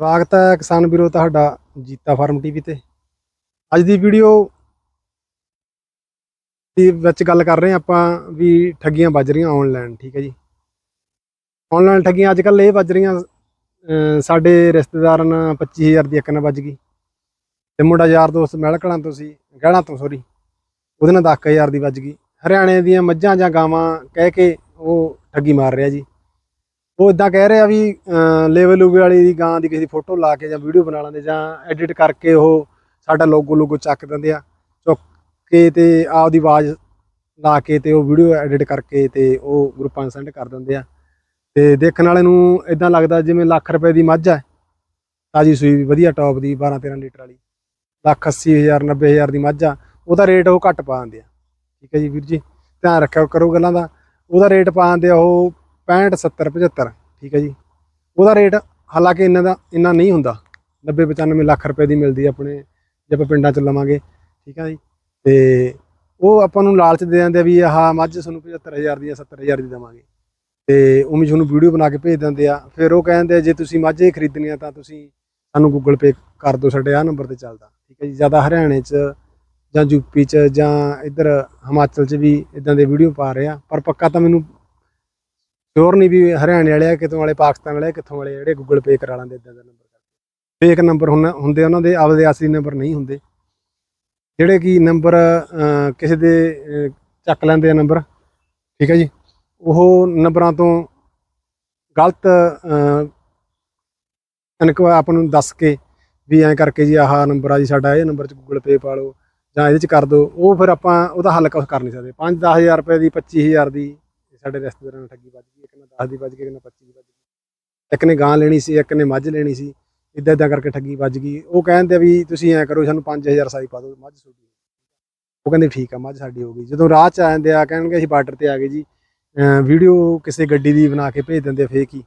ਸਵਾਗਤ ਹੈ ਕਿਸਾਨ ਵੀਰੋ ਤੁਹਾਡਾ ਜੀਤਾ ਫਾਰਮ ਟੀਵੀ ਤੇ। ਅੱਜ ਦੀ ਵੀਡੀਓ ਦੀ ਵਿੱਚ ਗੱਲ ਕਰ ਰਹੇ ਹਾਂ ਆਪਾਂ ਵੀ ਠੱਗੀਆਂ ਵੱਜ ਰਹੀਆਂ ਆਨਲਾਈਨ ਠੀਕ ਹੈ ਜੀ। ਆਨਲਾਈਨ ਠੱਗੀਆਂ ਅੱਜ ਕੱਲ ਇਹ ਵੱਜ ਰਹੀਆਂ ਸਾਡੇ ਰਿਸ਼ਤੇਦਾਰਾਂ ਨਾਲ 25000 ਦੀ ਇੱਕ ਨਾਲ ਵੱਜ ਗਈ। ਤੇ ਮੁੰਡਾ ਯਾਰ ਦੋਸਤ ਮਹਿਲਕਲਾਂ ਤੋਂ ਸੀ, ਗਹਿਣਾ ਤੋਂ ਸੋਰੀ ਉਹਦੇ ਨਾਲ 10000 ਦੀ ਵੱਜ ਗਈ। ਹਰਿਆਣੇ ਦੀਆਂ ਮੱਝਾਂ ਜਾਂ ਗਾਵਾਂ ਕਹਿ ਕੇ ਉਹ ਠੱਗੀ ਮਾਰ ਰਿਹਾ ਜੀ। ਉਹ ਇਦਾਂ ਕਹਿ ਰਿਹਾ ਵੀ ਲੈਵਲ ਲੂਵੇ ਵਾਲੀ ਦੀ ਗਾਂ ਦੀ ਕਿਸੇ ਦੀ ਫੋਟੋ ਲਾ ਕੇ ਜਾਂ ਵੀਡੀਓ ਬਣਾ ਲੈਂਦੇ ਜਾਂ ਐਡਿਟ ਕਰਕੇ ਉਹ ਸਾਡਾ ਲੋਗੋ ਲੋਗੋ ਚੱਕ ਦਿੰਦੇ ਆ। ਚੁੱਕ ਕੇ ਤੇ ਆਪਦੀ ਆਵਾਜ਼ ਲਾ ਕੇ ਤੇ ਉਹ ਵੀਡੀਓ ਐਡਿਟ ਕਰਕੇ ਤੇ ਉਹ ਗਰੁੱਪਾਂ ਨੂੰ ਸੈਂਡ ਕਰ ਦਿੰਦੇ ਆ। ਤੇ ਦੇਖਣ ਵਾਲੇ ਨੂੰ ਇਦਾਂ ਲੱਗਦਾ ਜਿਵੇਂ ਲੱਖ ਰੁਪਏ ਦੀ ਮੱਝ ਹੈ ਤਾਜੀ ਸੂਈ ਵੀ ਵਧੀਆ ਟੌਪ ਦੀ 12 13 ਲੀਟਰ ਵਾਲੀ। ਲੱਖ 80000 90000 ਦੀ ਮੱਝ ਆ। ਉਹਦਾ ਰੇਟ ਉਹ ਘੱਟ ਪਾ ਦਿੰਦੇ ਆ। ਠੀਕ ਹੈ ਜੀ ਵੀਰ ਜੀ, ਧਿਆਨ ਰੱਖਿਆ ਕਰੋ ਗੱਲਾਂ ਦਾ। ਉਹਦਾ ਰੇਟ ਪਾ ਦਿੰਦੇ ਆ ਉਹ 65 70 75 ਠੀਕ ਹੈ ਜੀ। ਉਹਦਾ ਰੇਟ ਹਾਲਾਂਕਿ ਇੰਨਾ ਦਾ, ਇੰਨਾ ਨਹੀਂ ਹੁੰਦਾ। 90 95 ਲੱਖ ਰੁਪਏ ਦੀ ਮਿਲਦੀ ਹੈ ਆਪਣੇ, ਜੇ ਆਪਾਂ ਪਿੰਡਾਂ ਚ ਲਵਾਂਗੇ, ਠੀਕ ਹੈ ਜੀ। ਤੇ ਉਹ ਆਪਾਂ ਨੂੰ ਲਾਲਚ ਦੇ ਦਿੰਦੇ ਆ ਵੀ ਆਹ ਮੱਝ ਤੁਹਾਨੂੰ 75000 ਦੀ ਜਾਂ 70000 ਦੀ ਦੇਵਾਂਗੇ। ਤੇ ਉਵੇਂ ਤੁਹਾਨੂੰ ਵੀਡੀਓ ਬਣਾ ਕੇ ਭੇਜ ਦਿੰਦੇ ਆ। ਫਿਰ ਉਹ ਕਹਿੰਦੇ ਆ, ਜੇ ਤੁਸੀਂ ਮੱਝ ਹੀ ਆ ਤਾਂ ਤੁਸੀਂ ਸਾਨੂੰ ਗੂਗਲ ਪੇ ਕਰ ਦਿਓ, ਸਾਡੇ ਆਹ ਨੰਬਰ ਤੇ ਚੱਲਦਾ, ਠੀਕ ਹੈ ਜੀ। ਜ਼ਿਆਦਾ ਹਰਿਆਣੇ ਚ ਜਾਂ ਯੂਪੀ ਚ ਜਾਂ ਇੱਧਰ ਹਿਮਾਚਲ ਚ ਵੀ ਇਦਾਂ ਦੇ ਵੀਡੀਓ ਪਾ ਰਹੇ ਆ। ਪਰ ਪੱਕਾ ਤਾਂ ਮੈਨੂੰ ਸ਼ੋਰ ਨਹੀਂ ਵੀ ਹਰਿਆਣੇ ਵਾਲੇ ਆ ਕਿਤੋਂ ਵਾਲੇ ਪਾਕਿਸਤਾਨ ਵਾਲੇ ਆ, ਕਿੱਥੋਂ ਵਾਲੇ ਜਿਹੜੇ ਗੂਗਲ ਪੇ ਕਰਾ ਲੈਂਦੇ ਇਦਾਂ ਦਾ ਨੰਬਰ ਫੇਕ ਨੰਬਰ ਹੁੰਦੇ ਉਹਨਾਂ ਦੇ ਆਪਦੇ ਅਸਲੀ ਨੰਬਰ ਨਹੀਂ ਹੁੰਦੇ। ਜਿਹੜੇ ਕਿ ਨੰਬਰ ਕਿਸੇ ਦੇ ਅਹ, ਚੱਕ ਲੈਂਦੇ ਆ ਨੰਬਰ ਠੀਕ ਹੈ ਜੀ? ਉਹ ਨੰਬਰਾਂ ਤੋਂ ਗਲਤ ਅਨਕ ਆਪਾਂ ਨੂੰ ਦੱਸ ਕੇ ਵੀ ਐਂ ਕਰਕੇ ਜੀ ਆਹ ਨੰਬਰ ਆ ਜੀ ਸਾਡਾ ਇਹ ਨੰਬਰ 'ਚ ਗੂਗਲ ਪੇ ਪਾ ਲਓ ਜਾਂ ਇਹਦੇ 'ਚ ਕਰ ਦਿਓ ਉਹ ਫਿਰ ਆਪਾਂ ਉਹਦਾ ਹੱਲ ਕੁਛ ਕਰ ਨਹੀਂ ਸਕਦੇ। 5-10000 ਰੁਪਏ ਦੀ 25000 ਦੀ ਸਾਡੇ ਰਿਸ਼ਤੇਦਾਰਾਂ ਨਾਲ ਠੱਗੀ ਵੱਜ ਗਈ, ਇੱਕ ਨੇ 10 ਦੀ ਵੱਜ ਗਈ, ਇੱਕ ਨੇ 25 ਦੀ ਵੱਜ ਗਈ। ਇੱਕ ਨੇ ਗਾਂ ਲੈਣੀ ਸੀ, ਇੱਕ ਨੇ ਮੱਝ ਲੈਣੀ ਸੀ ਇਦਾਂ ਇਦਾਂ ਕਰਕੇ ਠੱਗੀ ਵੱਜ ਗਈ। ਉਹ ਕਹਿੰਦੇ ਆ ਵੀ ਤੁਸੀਂ ਐਂ ਕਰੋ, ਸਾਨੂੰ 5000 ਸਾਈ ਪਾ ਦਿਓ, ਮੱਝ ਤੁਹਾਡੀ ਉਹ ਕਹਿੰਦੇ ਠੀਕ ਆ, ਮੱਝ ਸਾਡੀ ਹੋ ਗਈ। ਜਦੋਂ ਰਾਹ 'ਚ ਆ ਜਾਂਦੇ ਆ, ਕਹਿਣਗੇ ਅਸੀਂ ਬਾਰਡਰ ਤੇ ਆ ਗਏ ਜੀ। ਵੀਡੀਓ ਕਿਸੇ ਗੱਡੀ ਦੀ ਬਣਾ ਕੇ ਭੇਜ ਦਿੰਦੇ ਫੇਕ ਹੀ।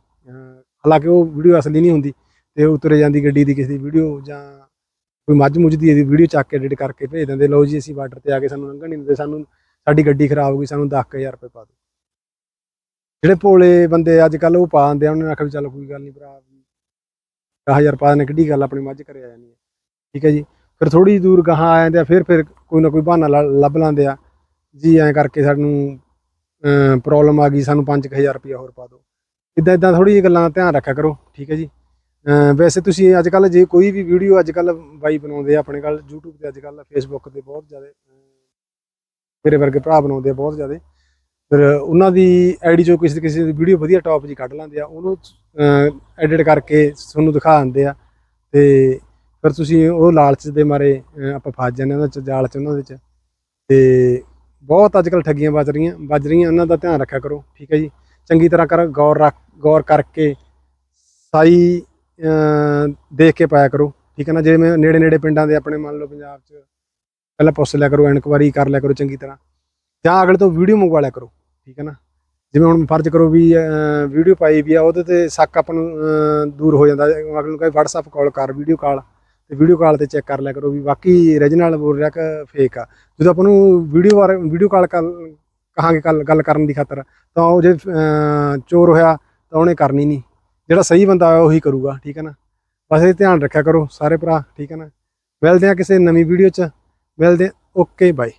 ਹਾਲਾਂਕਿ ਉਹ ਵੀਡੀਓ ਅਸਲੀ ਨਹੀਂ ਹੁੰਦੀ, ਤੇ ਉਤਰੇ ਜਾਂਦੀ ਗੱਡੀ ਦੀ ਕਿਸੇ ਦੀ ਵੀਡੀਓ ਜਾਂ ਕੋਈ ਮੱਝ ਮੁੱਝ ਦੀ ਇਹਦੀ ਵੀਡੀਓ ਚੱਕ ਕੇ ਐਡਿਟ ਕਰਕੇ ਭੇਜ ਦਿੰਦੇ, ਲਓ ਜੀ ਅਸੀਂ ਬਾਰਡਰ ਤੇ ਆ ਕੇ ਸਾਨੂੰ ਲੰਘਣ ਨਹੀਂ ਦਿੰਦੇ, ਸਾਨੂੰ, ਸਾਡੀ ਗੱਡੀ ਖਰਾਬ ਹੋ ਗਈ, ਸਾਨੂੰ 10000 ਰੁਪਏ ਪਾ ਦਿਓ। ਜਿਹੜੇ ਭੋਲੇ ਬੰਦੇ ਅੱਜ ਕੱਲ ਉਹ ਪਾ ਦਿੰਦੇ ਆ, ਉਹਨਾਂ ਨੇ ਆਖਿਆ ਵੀ ਚੱਲ ਕੋਈ ਗੱਲ ਨਹੀਂ ਭਰਾ 10000 ਪਾ ਨੇ ਕਿੱਡੀ ਗੱਲ ਆਪਣੀ ਮੱਝ ਘਰੇ ਜਾਣੀ ਹੈ ਠੀਕ ਹੈ ਜੀ? ਫਿਰ ਥੋੜੀ ਦੂਰ ਗਾਹਾਂ ਆ ਜਾਂਦੇ ਆ ਫਿਰ ਫਿਰ ਕੋਈ ਨਾ ਕੋਈ ਬਹਾਨਾ ਲਾ- ਲੱਭ ਲਾਂਦੇ ਆ। ਜੀ ਐਂ ਕਰਕੇ ਸਾਨੂੰ ਪ੍ਰੋਬਲਮ ਆ ਗਈ, ਸਾਨੂੰ 5000 ਰੁਪਏ ਹੋਰ ਪਾ ਦਿਓ। ਇਦਾਂ ਇਦਾਂ ਥੋੜੀ ਜਿਹੀ ਗੱਲਾਂ ਦਾ ਧਿਆਨ ਰੱਖਿਆ ਕਰੋ, ਠੀਕ ਹੈ ਜੀ? ਵੈਸੇ ਤੁਸੀਂ ਅੱਜ ਕੱਲ ਜੇ ਕੋਈ ਵੀ ਵੀਡੀਓ ਅੱਜ ਕੱਲ ਬਾਈ ਬਣਾਉਂਦੇ ਆ, ਆਪਣੇ ਕੱਲ YouTube ਤੇ ਅੱਜ ਕੱਲ Facebook ਤੇ ਬਹੁਤ ਜ਼ਿਆਦਾ, ਮੇਰੇ ਵਰਗੇ ਭਰਾ ਬਣਾਉਂਦੇ ਆ ਬਹੁਤ ਜ਼ਿਆਦਾ। ਫਿਰ ਉਹਨਾਂ ਦੀ ਆਈਡੀ ਚੋਂ ਕਿਸੇ ਕਿਸੇ ਦੀ ਵੀਡੀਓ ਵਧੀਆ ਟੌਪ ਜੀ ਕੱਢ ਲੈਂਦੇ ਆ, ਉਹਨੂੰ ਐਡਿਟ ਕਰਕੇ ਤੁਹਾਨੂੰ ਦਿਖਾ ਦਿੰਦੇ ਆ। ਤੇ ਫਿਰ ਤੁਸੀਂ ਉਹ ਲਾਲਚ ਦੇ ਮਾਰੇ ਆਪਾਂ ਫਸ ਜਾਂਦੇ ਉਹਨਾਂ ਚ, ਜਾਲ ਚ, ਉਹਨਾਂ ਦੇ ਚ। ਤੇ ਬਹੁਤ ਅੱਜ ਕੱਲ ਠੱਗੀਆਂ ਵੱਜ ਰਹੀਆਂ ਵੱਜ ਰਹੀਆਂ, ਉਹਨਾਂ ਦਾ ਧਿਆਨ ਰੱਖਿਆ ਕਰੋ, ਠੀਕ ਹੈ ਜੀ। ਚੰਗੀ ਤਰ੍ਹਾਂ ਕਰ, ਗੌਰ ਰੱਖ, ਗੌਰ ਕਰਕੇ ਸਾਈ ਦੇਖ ਕੇ ਪਾਇਆ ਕਰੋ, ਠੀਕ ਹੈ ਨਾ। ਜਿਵੇਂ ਨੇੜੇ ਨੇੜੇ ਪਿੰਡਾਂ ਦੇ ਆਪਣੇ ਮੰਨ ਲਓ ਪੰਜਾਬ 'ਚ, ਪਹਿਲਾਂ ਪੁੱਛ ਲਿਆ ਕਰੋ ਇਨਕੁਆਰੀ ਕਰ ਲਿਆ ਕਰੋ ਚੰਗੀ ਤਰ੍ਹਾਂ। ਜਾਂ ਅਗਲੇ ਤੋਂ ਵੀਡੀਓ ਮੰਗਵਾ ਲਿਆ ਕਰੋ। ਠੀਕ ਹੈ ਨਾ? ਜਿਵੇਂ ਹੁਣ ਫਰਜ਼ ਕਰੋ ਵੀ ਵੀਡੀਓ ਪਾਈ ਵੀ ਆ, ਉਹਦੇ ਤੇ ਸ਼ੱਕ ਆਪਾਂ ਨੂੰ ਦੂਰ ਹੋ ਜਾਂਦਾ। ਅਗਲੇ ਨੂੰ ਕਹੇ, WhatsApp ਕਾਲ ਕਰ ਵੀਡੀਓ ਕਾਲ ਤੇ ਵੀਡੀਓ ਕਾਲ ਤੇ ਚੈੱਕ ਕਰ ਲਿਆ ਕਰੋ ਵੀ ਵਾਕਈ origignal ਬੋਲ ਰਿਹਾ ਕਿ ਫੇਕ ਆ। ਜਦੋਂ ਆਪਾਂ ਨੂੰ ਵੀਡੀਓ ਬਾਰੇ ਵੀਡੀਓ ਕਾਲ ਕਹਾਂਗੇ ਗੱਲ ਗੱਲ ਕਰਨ ਦੀ ਖਾਤਰ, ਤਾਂ ਉਹ ਜੇ ਚੋਰ ਹੋਇਆ, ਤਾਂ ਉਹਨੇ ਕਰਨੀ ਨਹੀਂ। ਜਿਹੜਾ ਸਹੀ ਬੰਦਾ ਹੋਇਆ, ਉਹੀ ਕਰੂਗਾ, ਠੀਕ ਹੈ ਨਾ? ਬਸ ਇਹ ਧਿਆਨ ਰੱਖਿਆ ਕਰੋ, ਸਾਰੇ ਭਰਾ, ਠੀਕ ਹੈ ਨਾ? ਮਿਲਦੇ ਆ ਕਿਸੇ ਨਵੀਂ ਵੀਡੀਓ 'ਚ। ਮਿਲਦੇ ਓਕੇ ਬਾਏ